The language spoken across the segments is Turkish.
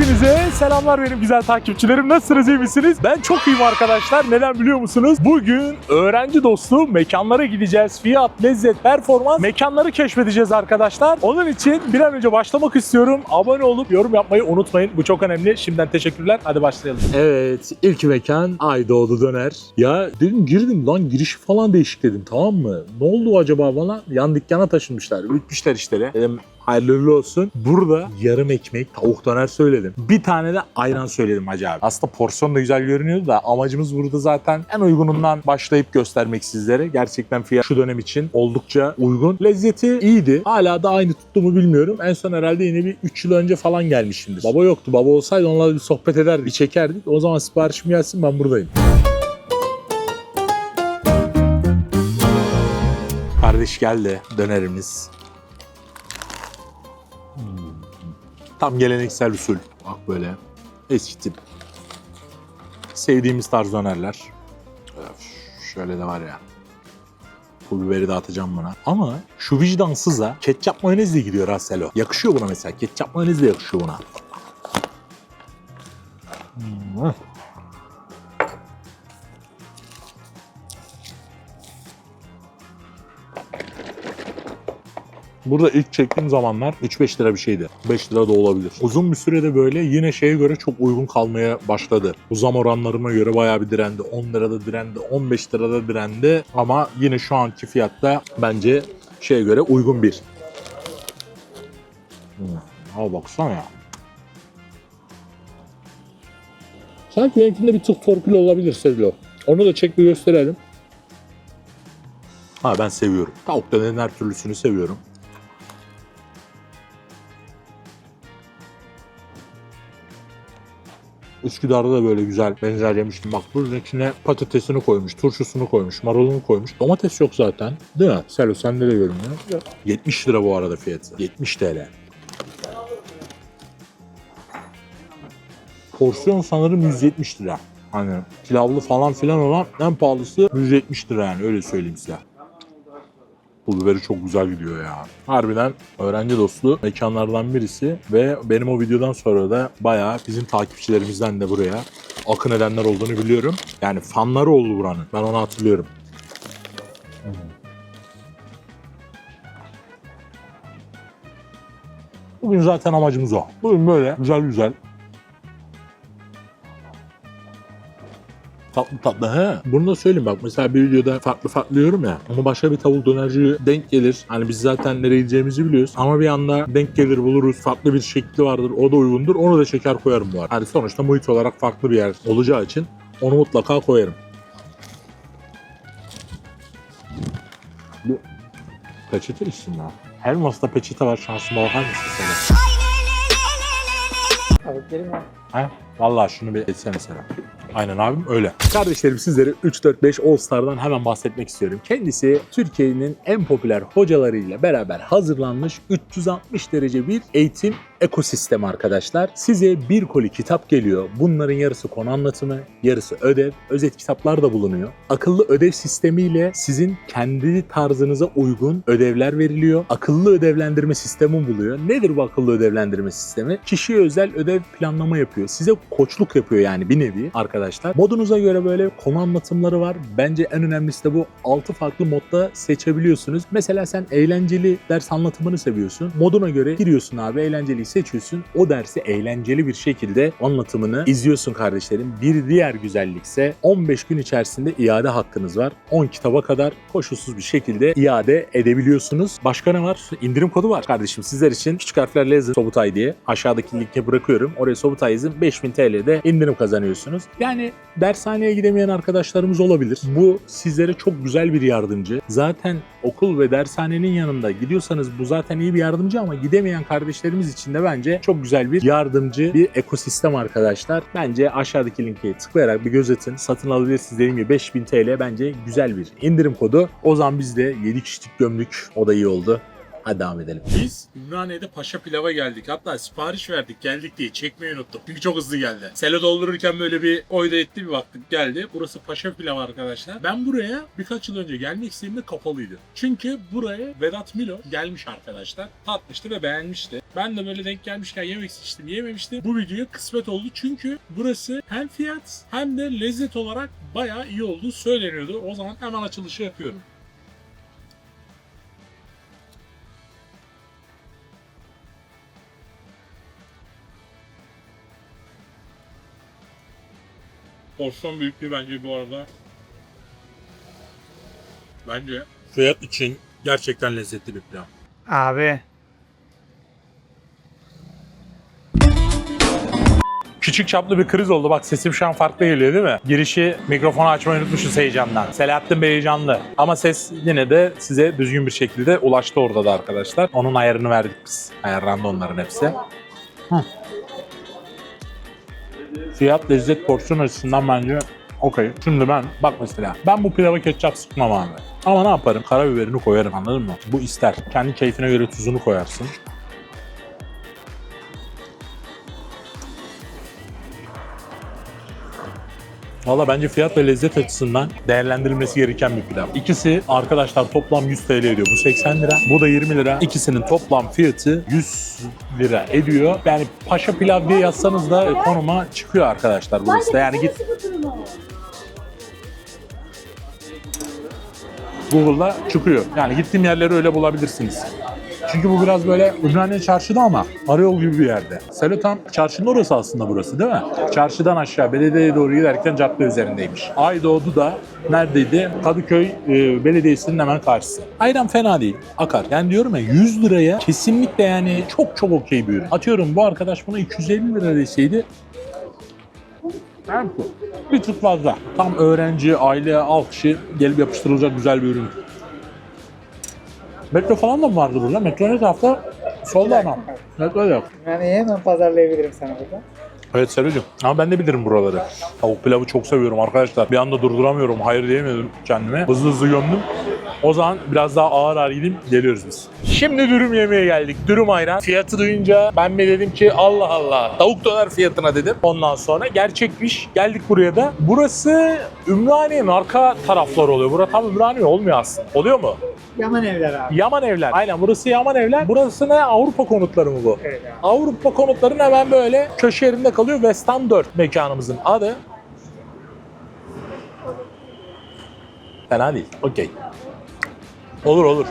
Hepinize selamlar benim güzel takipçilerim. Nasılsınız iyi misiniz? Ben çok iyiyim arkadaşlar. Neden biliyor musunuz? Bugün öğrenci dostu mekanlara gideceğiz. Fiyat, lezzet, performans mekanları keşfedeceğiz arkadaşlar. Onun için bir an önce başlamak istiyorum. Abone olup yorum yapmayı unutmayın. Bu çok önemli. Şimdiden teşekkürler. Hadi başlayalım. Evet ilk mekan Aydoğdu Döner. Ya dedim girdim lan girişi falan değişik dedim tamam mı? Ne oldu acaba bana? Yan dükkana taşınmışlar. Ütmüşler işleri. Dedim hayırlı olsun. Burada yarım ekmek tavuk döner söyledim. Bir tane de ayran söyledim hacı abi. Aslında porsiyon da güzel görünüyordu da amacımız burada zaten en uygunundan başlayıp göstermek sizlere. Gerçekten fiyat şu dönem için oldukça uygun. Lezzeti iyiydi. Hala da aynı tuttu mu bilmiyorum. En son herhalde yine bir 3 yıl önce falan gelmişimdir. Baba yoktu. Baba olsaydı onlarla bir sohbet ederdik, bir çekerdik. O zaman siparişim gelsin ben buradayım. Kardeş geldi dönerimiz. Tam geleneksel usul. Bak böyle eski tip. Sevdiğimiz tarz dönerler. Şöyle de var ya. Pul biberi de atacağım buna. Ama şu vicdansıza ketçap mayonez de gidiyor ha Selo. Yakışıyor buna mesela. Ketçap mayonez de yakışıyor buna. Hmm. Burada ilk çektiğim zamanlar 3-5 lira bir şeydi. 5 lira da olabilir. Uzun bir sürede böyle yine şeye göre çok uygun kalmaya başladı. Bu zam oranlarına göre bayağı bir direndi. 10 lirada direndi, 15 lirada direndi. Ama yine şu anki fiyatta bence şeye göre uygun bir. Hmm. Al baksana ya. Sanki benimkinde bir tık torpil olabilir Sevilo. Onu da çek bir gösterelim. Ha ben seviyorum. Tavuk dönerin her türlüsünü seviyorum. Üsküdar'da da böyle güzel benzer yemiştim. Bak bunun içine patatesini koymuş, turşusunu koymuş, marulunu koymuş. Domates yok zaten. Değil mi? Selo sende de görünüyor. 70 lira bu arada fiyatı. 70 TL. Porsiyon sanırım 170 lira. Hani pilavlı falan filan olan en pahalısı 170 lira yani öyle söyleyeyim size. Pul biberi çok güzel gidiyor ya. Harbiden öğrenci dostu mekanlardan birisi ve benim o videodan sonra da bayağı bizim takipçilerimizden de buraya akın edenler olduğunu biliyorum. Yani fanları oldu buranın. Ben onu hatırlıyorum. Bugün zaten amacımız o. Bugün böyle güzel güzel Tatlı tatlı he. Bunu da söyleyeyim bak mesela bir videoda farklı farklı diyorum ya. Ama başka bir tavuk dönerci denk gelir. Hani biz zaten nereye gideceğimizi biliyoruz. Ama bir anda denk gelir buluruz. Farklı bir şekli vardır. O da uygundur. Onu da çeker koyarım bu arada. Hani sonuçta muhit olarak farklı bir yer olacağı için onu mutlaka koyarım. Bu peçete içsin ya. Her masada peçete var şansıma bakar mısın sen? de? Tavuklarım var. Ha? Vallahi şunu bir etsene Serap. Aynen abim öyle. Kardeşlerim sizlere 3-4-5 All Star'dan hemen bahsetmek istiyorum. Kendisi Türkiye'nin en popüler hocalarıyla beraber hazırlanmış 360 derece bir eğitim ekosistemi arkadaşlar. Size bir koli kitap geliyor. Bunların yarısı konu anlatımı, yarısı ödev, özet kitaplar da bulunuyor. Akıllı ödev sistemiyle sizin kendi tarzınıza uygun ödevler veriliyor. Akıllı ödevlendirme sistemi buluyor. Nedir bu akıllı ödevlendirme sistemi? Kişiye özel ödev planlama yapıyor. Size koçluk yapıyor yani bir nevi arkadaşlar. Modunuza göre böyle konu anlatımları var. Bence en önemlisi de bu 6 farklı modda seçebiliyorsunuz. Mesela sen eğlenceli ders anlatımını seviyorsun. Moduna göre giriyorsun abi eğlenceliyi seçiyorsun. O dersi eğlenceli bir şekilde anlatımını izliyorsun kardeşlerim. Bir diğer güzellikse 15 gün içerisinde iade hakkınız var. 10 kitaba kadar koşulsuz bir şekilde iade edebiliyorsunuz. Başka ne var? İndirim kodu var kardeşim sizler için. Küçük harflerle yazın Sobutay diye. Aşağıdaki linke bırakıyorum. Oraya Sobutay yazın. 5000 TL'de indirim kazanıyorsunuz. Yani dershaneye gidemeyen arkadaşlarımız olabilir. Bu sizlere çok güzel bir yardımcı. Zaten okul ve dershanenin yanında gidiyorsanız bu zaten iyi bir yardımcı ama gidemeyen kardeşlerimiz için de bence çok güzel bir yardımcı, bir ekosistem arkadaşlar. Bence aşağıdaki linke tıklayarak bir göz atın. Satın alabilirsiniz dediğim gibi 5000 TL bence güzel bir indirim kodu. O zaman biz de 7 kişilik gömlük. O da iyi oldu. Hadi devam edelim. Biz Ümraniye'de Paşa Pilav'a geldik. Hatta sipariş verdik geldik diye çekmeyi unuttuk. Çünkü çok hızlı geldi. Sele doldururken böyle bir oyda etti bir baktık geldi. Burası Paşa Pilav arkadaşlar. Ben buraya birkaç yıl önce gelmek istediğimde kapalıydı. Çünkü buraya Vedat Milo gelmiş arkadaşlar. Tatmıştı ve beğenmişti. Ben de böyle denk gelmişken yemek istedim yememiştim. Bu videoya kısmet oldu çünkü burası hem fiyat hem de lezzet olarak bayağı iyi olduğu söyleniyordu. O zaman hemen açılışı yapıyorum. Porsiyon büyüklüğü bence bu arada. Bence fiyat için gerçekten lezzetli bir pilav. Abi Küçük çaplı bir kriz oldu. Bak sesim şu an farklı geliyor değil mi? Girişi mikrofonu açmayı unutmuşuz heyecandan. Selahattin Bey heyecanlı. Ama ses yine de size düzgün bir şekilde ulaştı orada da arkadaşlar. Onun ayarını verdik biz. Ayarlandı onların hepsi. Hı. Fiyat lezzet porsiyon açısından bence okey. Şimdi ben bak mesela ben bu pilava ketçap sıkmam abi. Ama ne yaparım? Karabiberini koyarım anladın mı? Bu ister. Kendi keyfine göre tuzunu koyarsın. Valla bence fiyat ve lezzet açısından değerlendirilmesi gereken bir pilav. İkisi arkadaşlar toplam 100 TL ediyor. Bu 80 lira. Bu da 20 lira. İkisinin toplam fiyatı 100 lira ediyor. Yani paşa pilav diye yazsanız da konuma çıkıyor arkadaşlar bu liste. Yani git Google'da çıkıyor. Yani gittiğim yerleri öyle bulabilirsiniz. Çünkü bu biraz böyle Ümraniye çarşıda ama arayol gibi bir yerde. Selotan çarşının orası aslında burası değil mi? Çarşıdan aşağı belediyeye doğru giderken cadde üzerindeymiş. Aydoğdu da neredeydi? Kadıköy e, Belediyesi'nin hemen karşısı. Ayran fena değil. Akar. Yani diyorum ya 100 liraya kesinlikle yani çok çok okey bir ürün. Atıyorum bu arkadaş buna 250 lira deseydi Tempo. Bir tık fazla. Tam öğrenci, aile, alt kişi gelip yapıştırılacak güzel bir ürün. Metro falan da mı vardı burada? Metro ne tarafta? Solda ama. Metro yok. yani hemen pazarlayabilirim sana burada. Evet Selocuğum. Ama ben de bilirim buraları. Tavuk pilavı çok seviyorum arkadaşlar. Bir anda durduramıyorum. Hayır diyemedim kendime. Hızlı hızlı gömdüm. O zaman biraz daha ağır ağır gideyim. Geliyoruz biz. Şimdi dürüm yemeye geldik. Dürüm ayran. Fiyatı duyunca ben mi dedim ki Allah Allah. Tavuk döner fiyatına dedim. Ondan sonra gerçekmiş. Geldik buraya da. Burası Ümraniye'nin arka tarafları oluyor. Burası tam Ümraniye olmuyor aslında. Oluyor mu? Yaman evler abi. Yaman Evler. Aynen burası Yaman Evler. Burası ne? Avrupa konutları mı bu? Evet abi. Avrupa konutlarının hemen böyle köşe yerinde kalıyor. West Ham 4 mekanımızın adı. Fena değil. Okey. Olur olur.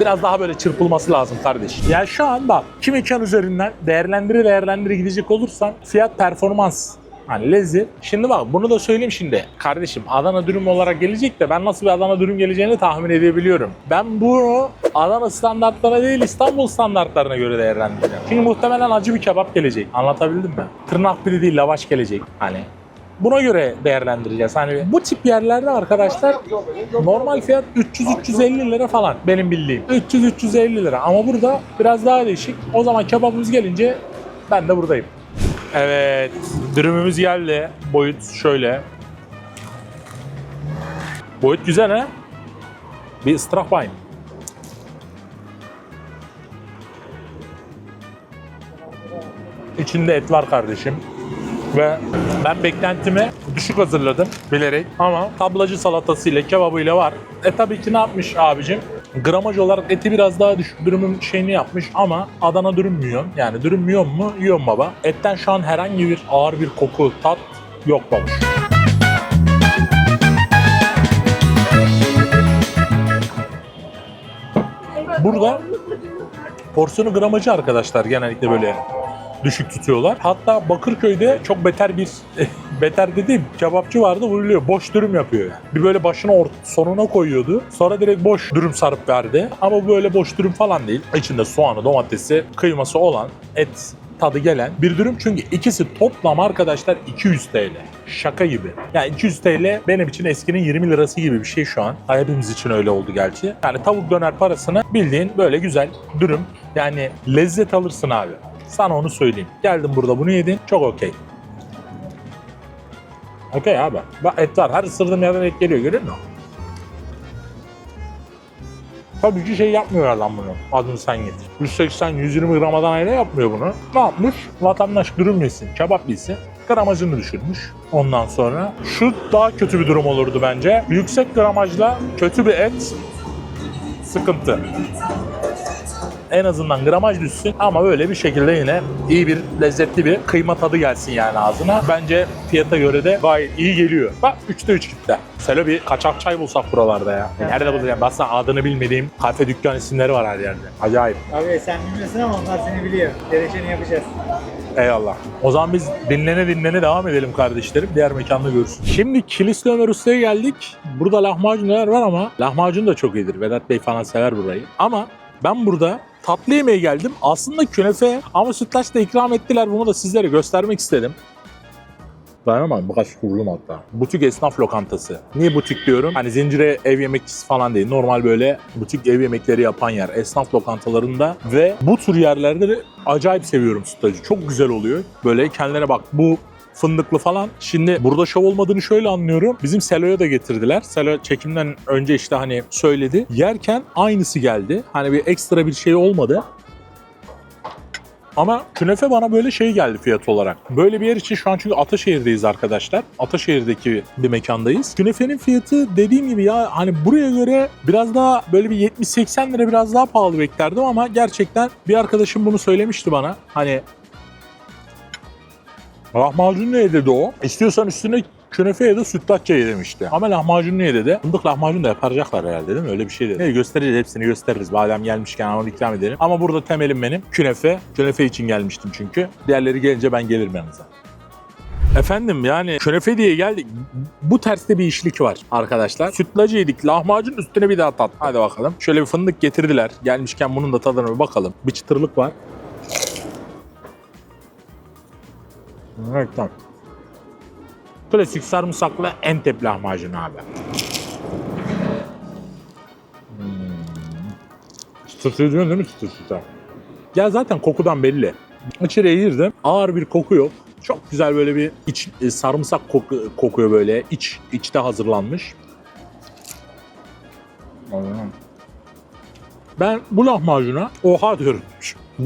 Biraz daha böyle çırpılması lazım kardeş. Yani şu an bak iki mekan üzerinden değerlendire değerlendire gidecek olursan fiyat performans Hani lezzet. Şimdi bak bunu da söyleyeyim şimdi. Kardeşim Adana dürüm olarak gelecek de ben nasıl bir Adana dürüm geleceğini tahmin edebiliyorum. Ben bunu Adana standartlarına değil İstanbul standartlarına göre değerlendireceğim. Çünkü muhtemelen acı bir kebap gelecek. Anlatabildim mi? Tırnak biri değil lavaş gelecek. Hani Buna göre değerlendireceğiz. Hani bu tip yerlerde arkadaşlar normal fiyat 300-350 lira falan benim bildiğim. 300-350 lira ama burada biraz daha değişik. O zaman kebabımız gelince ben de buradayım. Evet, dürümümüz geldi. Boyut şöyle. Boyut güzel ha? Bir bayım. İçinde et var kardeşim. Ve ben beklentimi düşük hazırladım bilerek ama tablacı salatasıyla kebabıyla var. E tabii ki ne yapmış abicim? Gramaj olarak eti biraz daha düşük dürümün şeyini yapmış ama Adana dürüm mü yiyorsun? Yani dürüm mü yiyorsun mu? Yiyorum baba. Etten şu an herhangi bir ağır bir koku, tat yok babuş. Burada porsiyonu gramajı arkadaşlar genellikle böyle düşük tutuyorlar. Hatta Bakırköy'de çok beter bir beter dediğim kebapçı vardı vuruluyor. Boş dürüm yapıyor. Bir böyle başına ort sonuna koyuyordu. Sonra direkt boş dürüm sarıp verdi. Ama böyle boş dürüm falan değil. İçinde soğanı, domatesi, kıyması olan et tadı gelen bir dürüm. Çünkü ikisi toplam arkadaşlar 200 TL. Şaka gibi. Yani 200 TL benim için eskinin 20 lirası gibi bir şey şu an. Hepimiz için öyle oldu gerçi. Yani tavuk döner parasını bildiğin böyle güzel dürüm. Yani lezzet alırsın abi. Sana onu söyleyeyim. Geldim burada bunu yedin. Çok okey. Okey abi. Bak et var. Her ısırdığım yerden et geliyor görüyor musun? Tabii ki şey yapmıyor adam bunu. Adını sen getir. 180-120 gram Adana'yla yapmıyor bunu. Ne yapmış? Vatandaş dürüm yesin, kebap yesin. Gramajını düşürmüş. Ondan sonra şu daha kötü bir durum olurdu bence. Yüksek gramajla kötü bir et sıkıntı. En azından gramaj düşsün ama böyle bir şekilde yine iyi bir lezzetli bir kıyma tadı gelsin yani ağzına. Bence fiyata göre de gayet iyi geliyor. Bak 3'te 3 gitti. Selo bir kaçak çay bulsak buralarda ya. Nerede bulacağım? Baksana adını bilmediğim kafe dükkan isimleri var her yerde. Acayip. Abi sen bilmiyorsun ama onlar seni biliyor. Gerekeni yapacağız. Eyvallah. O zaman biz dinlene dinlene devam edelim kardeşlerim. Diğer mekanda görüşürüz. Şimdi Kilisli Ömer Usta'ya geldik. Burada lahmacun neler var ama lahmacun da çok iyidir. Vedat Bey falan sever burayı. Ama ben burada tatlı yemeğe geldim. Aslında künefe ama sütlaç da ikram ettiler. Bunu da sizlere göstermek istedim. Dayanamam birkaç kuruldum hatta. Butik esnaf lokantası. Niye butik diyorum? Hani zincire ev yemekçisi falan değil. Normal böyle butik ev yemekleri yapan yer. Esnaf lokantalarında ve bu tür yerlerde de acayip seviyorum sütlacı. Çok güzel oluyor. Böyle kendilerine bak bu fındıklı falan. Şimdi burada şov olmadığını şöyle anlıyorum. Bizim Selo'ya da getirdiler. Selo çekimden önce işte hani söyledi. Yerken aynısı geldi. Hani bir ekstra bir şey olmadı. Ama künefe bana böyle şey geldi fiyat olarak. Böyle bir yer için şu an çünkü Ataşehir'deyiz arkadaşlar. Ataşehir'deki bir mekandayız. Künefenin fiyatı dediğim gibi ya hani buraya göre biraz daha böyle bir 70-80 lira biraz daha pahalı beklerdim ama gerçekten bir arkadaşım bunu söylemişti bana. Hani lahmacun ne dedi o? İstiyorsan üstüne künefe ya da sütlaç ye demişti. Ama lahmacun niye dedi? Fındık lahmacun da yapacaklar herhalde değil mi? Öyle bir şey dedi. Neyse, göstereceğiz hepsini gösteririz. Badem gelmişken onu ikram edelim. Ama burada temelim benim künefe. Künefe için gelmiştim çünkü. Diğerleri gelince ben gelirim yanınıza. Efendim yani künefe diye geldik. Bu terste bir işlik var arkadaşlar. Sütlacı yedik. Lahmacun üstüne bir daha tat. Hadi bakalım. Şöyle bir fındık getirdiler. Gelmişken bunun da tadına bir bakalım. Bir çıtırlık var. Evet tamam. Klasik sarımsaklı Entep lahmacun abi. Hmm. Diyorsun değil mi çıtır? Ya zaten kokudan belli. İçeriye girdim. Ağır bir koku yok. Çok güzel böyle bir iç e, sarımsak koku, kokuyor böyle. İç içte hazırlanmış. Ben bu lahmacuna oha diyorum.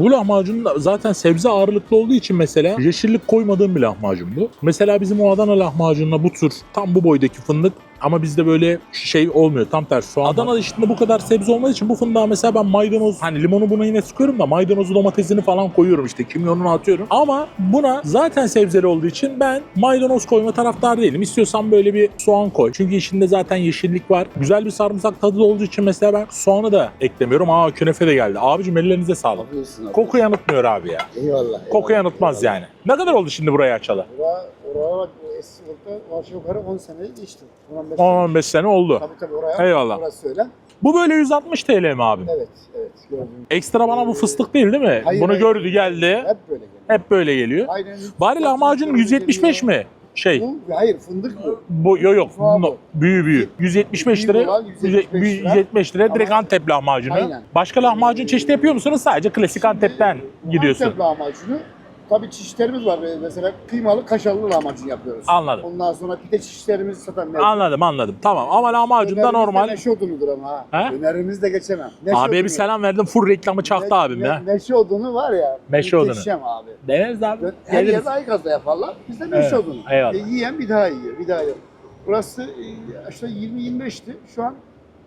Bu lahmacun da zaten sebze ağırlıklı olduğu için mesela yeşillik koymadığım bir lahmacun bu. Mesela bizim o Adana lahmacunla bu tür tam bu boydaki fındık ama bizde böyle şey olmuyor tam tersi. Soğan Adana dışında bu kadar sebze olmadığı için bu fındığa mesela ben maydanoz hani limonu buna yine sıkıyorum da maydanozu domatesini falan koyuyorum işte kimyonunu atıyorum. Ama buna zaten sebzeli olduğu için ben maydanoz koyma taraftar değilim. İstiyorsan böyle bir soğan koy. Çünkü içinde zaten yeşillik var. Güzel bir sarımsak tadı da olduğu için mesela ben soğanı da eklemiyorum. Aa künefe de geldi. Abicim ellerinize sağlık. Abi. Koku yanıtmıyor abi ya. Eyvallah. Koku eyvallah, yanıtmaz eyvallah. yani. Ne kadar oldu şimdi burayı açalı? Oraya, oraya bak eski yılda aşağı yukarı 10 seneyi geçti. 15 10-15 sene oldu. Tabii tabii oraya. Eyvallah. Orası öyle. Bu böyle 160 TL mi abim? Evet, evet gördüm. Ekstra bana bu fıstık değil değil mi? Hayır, Bunu hayır. gördü geldi. Hep böyle geliyor. Hep böyle geliyor. Aynen. Bari lahmacun 175 mi? Şey. Bu, hayır fındık bu. Bu yok yok. No, bu. büyüğü büyüğü. 175 lira. Büyük olan 175 lira. 175 lira direkt Ama- Antep lahmacunu. Aynen. Başka lahmacun çeşidi yapıyor musunuz? Sadece klasik Antep'ten gidiyorsun. Antep lahmacunu. Tabii çeşitlerimiz var. Ee, Mesela kıymalı kaşarlı lahmacun yapıyoruz. Anladım. Ondan sonra pide çeşitlerimizi satan mevcut. Anladım anladım. Tamam ama lahmacun da de normal. Neşe odunudur ama ha. He? Dönerimiz de geçemem. Neşe Abiye bir odunu. selam verdim. Full reklamı çaktı Ne- abim ne- ya. Neşe odunu var ya. Meşe odunu. Abi. Deneriz abi. Her Geliriz. yerde Aykaz'da yaparlar. Bizde Evet, meşe odunu. eyvallah. E, yiyen bir daha yiyor, bir daha yiyor. Burası işte 20-25'ti. Şu an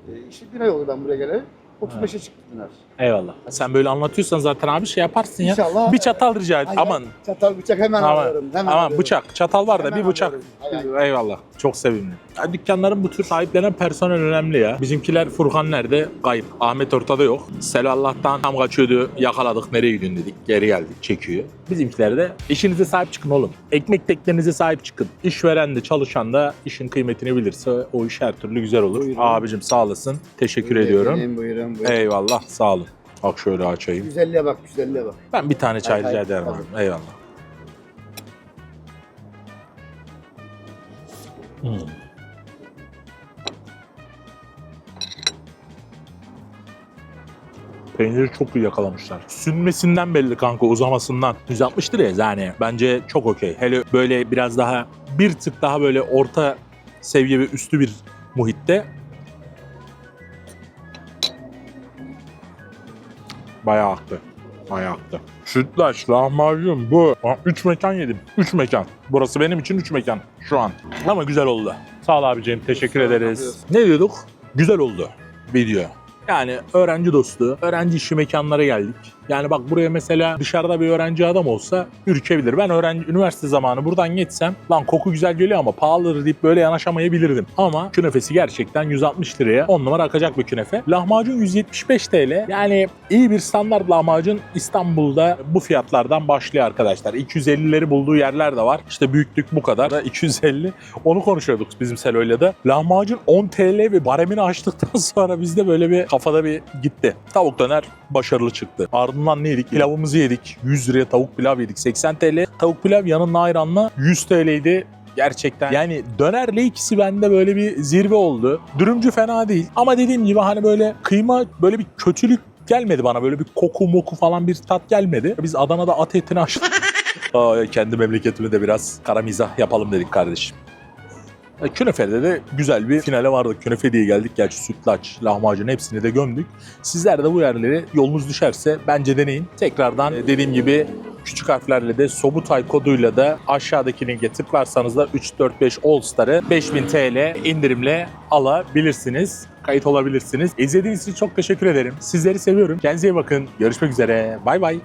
e, işte bir ay oldu ben buraya geleli. 35'e çıktı döner. Eyvallah. Sen böyle anlatıyorsan zaten abi şey yaparsın ya. İnşallah. Bir çatal rica et. Ay, Aman. Çatal bıçak hemen Aman. alıyorum. Hemen Aman alıyorum. bıçak. Çatal var da Hemen bir bıçak. alıyorum. Ay. Eyvallah. Çok sevimli. Ya dükkanların bu tür sahiplenen personel önemli ya. Bizimkiler Furkan nerede? Kayıp. Ahmet ortada yok. Selo Allah'tan tam kaçıyordu. Yakaladık. Nereye gidiyorsun dedik. Geri geldik. Çekiyor. Bizimkiler de işinize sahip çıkın oğlum. Ekmek teknenize sahip çıkın. İşveren de çalışan da işin kıymetini bilirse o iş her türlü güzel olur. Buyurun. Abicim sağ olasın. Teşekkür ediyorum. Buyurun, buyurun, buyurun. Eyvallah. Sağ olun. Bak şöyle açayım. Güzelliğe bak, güzelliğe bak. Ben bir tane çay Hay rica hay, ederim tabii. abi. Eyvallah. Hmm. Peyniri çok iyi yakalamışlar. Sünmesinden belli kanka uzamasından. 160 liraya yani bence çok okey. Hele böyle biraz daha bir tık daha böyle orta seviye ve üstü bir muhitte Bayağı aktı. Bayağı aktı. Sütlaç, lahmacun bu. 3 mekan yedim. 3 mekan. Burası benim için 3 mekan şu an. Ama güzel oldu. Sağ ol abicim. Teşekkür ederiz. Ne diyorduk? Güzel oldu video. Yani öğrenci dostu, öğrenci işi mekanlara geldik. Yani bak buraya mesela dışarıda bir öğrenci adam olsa ürkebilir. Ben öğrenci üniversite zamanı buradan geçsem lan koku güzel geliyor ama pahalıdır deyip böyle yanaşamayabilirdim. Ama künefesi gerçekten 160 liraya 10 numara akacak bir künefe. Lahmacun 175 TL. Yani iyi bir standart lahmacun İstanbul'da bu fiyatlardan başlıyor arkadaşlar. 250'leri bulduğu yerler de var. İşte büyüklük bu kadar da 250. Onu konuşuyorduk bizim Selo'yla da. Lahmacun 10 TL ve baremini açtıktan sonra bizde böyle bir kafada bir gitti. Tavuk döner başarılı çıktı. Ardından ne yedik? Pilavımızı yedik. 100 liraya tavuk pilav yedik. 80 TL. Tavuk pilav yanında ayranla 100 TL'ydi. Gerçekten yani dönerle ikisi bende böyle bir zirve oldu. Dürümcü fena değil ama dediğim gibi hani böyle kıyma böyle bir kötülük gelmedi bana. Böyle bir koku moku falan bir tat gelmedi. Biz Adana'da at etini açtık. Kendi memleketime de biraz kara mizah yapalım dedik kardeşim. E, Künefe'de de güzel bir finale vardık. Künefe diye geldik. Gerçi sütlaç, lahmacun hepsini de gömdük. Sizler de bu yerleri yolunuz düşerse bence deneyin. Tekrardan e, dediğim gibi küçük harflerle de Sobutay koduyla da aşağıdaki linke tıklarsanız da 345 All Star'ı 5000 TL indirimle alabilirsiniz. Kayıt olabilirsiniz. İzlediğiniz için çok teşekkür ederim. Sizleri seviyorum. Kendinize iyi bakın. Görüşmek üzere. Bay bay.